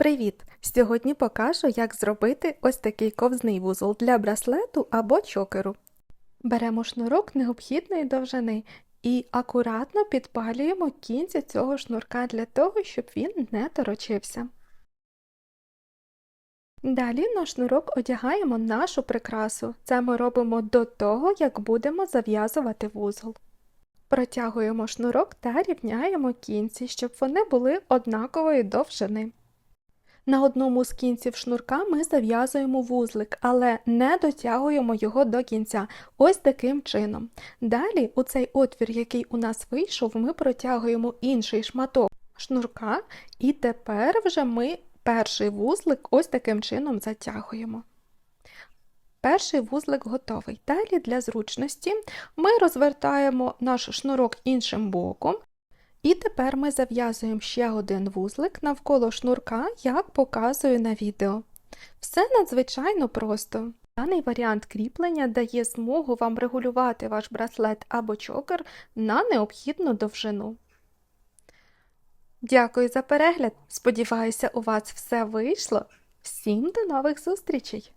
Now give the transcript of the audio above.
Привіт! Сьогодні покажу, як зробити ось такий ковзний вузол для браслету або чокеру. Беремо шнурок необхідної довжини і акуратно підпалюємо кінці цього шнурка для того, щоб він не торочився. Далі на шнурок одягаємо нашу прикрасу. Це ми робимо до того, як будемо зав'язувати вузол. Протягуємо шнурок та рівняємо кінці, щоб вони були однакової довжини. На одному з кінців шнурка ми зав'язуємо вузлик, але не дотягуємо його до кінця. Ось таким чином. Далі у цей отвір, який у нас вийшов, ми протягуємо інший шматок шнурка, і тепер вже ми перший вузлик ось таким чином затягуємо. Перший вузлик готовий. Далі для зручності ми розвертаємо наш шнурок іншим боком. І тепер ми зав'язуємо ще один вузлик навколо шнурка, як показую на відео. Все надзвичайно просто. Даний варіант кріплення дає змогу вам регулювати ваш браслет або чокер на необхідну довжину. Дякую за перегляд! Сподіваюся, у вас все вийшло. Всім до нових зустрічей!